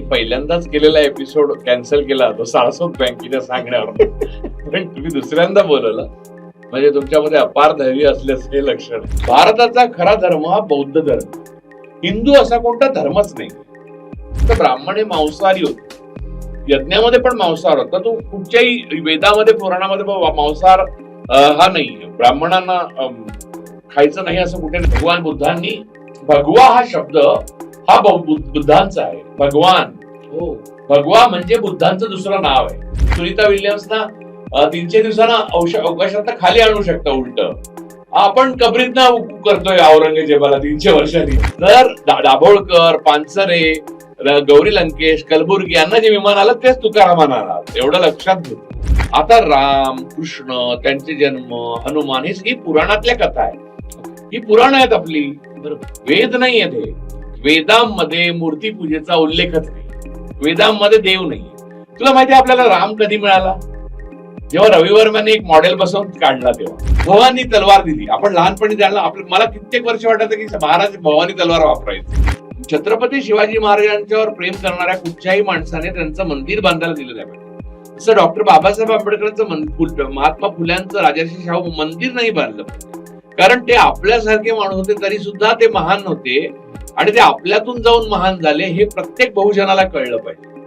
पहिल्यांदाच केलेला episode cancel केला होता सारस्वत बँकेच्या सांगण्यावर. पण तुम्ही दुसऱ्यांदा बोलवलं. म्हणजे तुमच्यामध्ये अपार धैर्य असल्याचं हे लक्षण. भारताचा खरा धर्म हा बौद्ध धर्म. हिंदू असा कोणता धर्मच नाही. तर ब्राह्मण हे मांसाहारी होते. यज्ञामध्ये पण मांसाहार होता. तो कुठच्याही वेदामध्ये पुराणामध्ये मांसाहार हा नाही. ब्राह्मणांना खायचं नाही असं कुठे भगवान बुद्धांनी भगवा हा शब्द हा बुद्धांचा आहे. भगवान. हो. भगवा म्हणजे बुद्धांचं दुसरं नाव आहे. सुनीता विल्यम्सना तीनशे दिवसांना अवकाशात खाली आणू शकता उलट. आपण कबरीत करतोय औरंगजेबाला तीनशे वर्षांनी. तर दाभोळकर पानसरे गौरी लंकेश कलबुर्गी यांना जे विमान आलं तेच तुकारामांना आलं. एवढं लक्षात घेऊ आता राम कृष्ण त्यांचे जन्म हनुमान ही पुराणातल्या कथा आहे ही पुराण आहेत आपली. वेद नाही आहेत हे. वेदांमध्ये मूर्तीपूजेचा उल्लेखच नाही. वेदांमध्ये देव नाही. तुला माहिती आहे आपल्याला राम कधी मिळाला? जेव्हा रविवर्माने एक मॉडेल बसवून काढला तेव्हा. भवानी तलवार दिली. आपण लहानपणी जाणलं आपलं मला कित्येक वर्ष वाटायचं की महाराज भवानी तलवार वापरायची. छत्रपती शिवाजी महाराजांच्यावर प्रेम करणाऱ्या कुठच्याही माणसाने त्यांचं मंदिर बांधायला दिलं नाही पाहिजे. तसं डॉक्टर बाबासाहेब आंबेडकरांचं फुल- महात्मा फुल्यांचं राजर्षी शाहू मंदिर नाही बांधलं कारण ते आपल्यासारखे माणूस होते तरी सुद्धा ते महान होते. आणि ते आपल्यातून जाऊन महान झाले हे प्रत्येक बहुजनाला कळलं पाहिजे.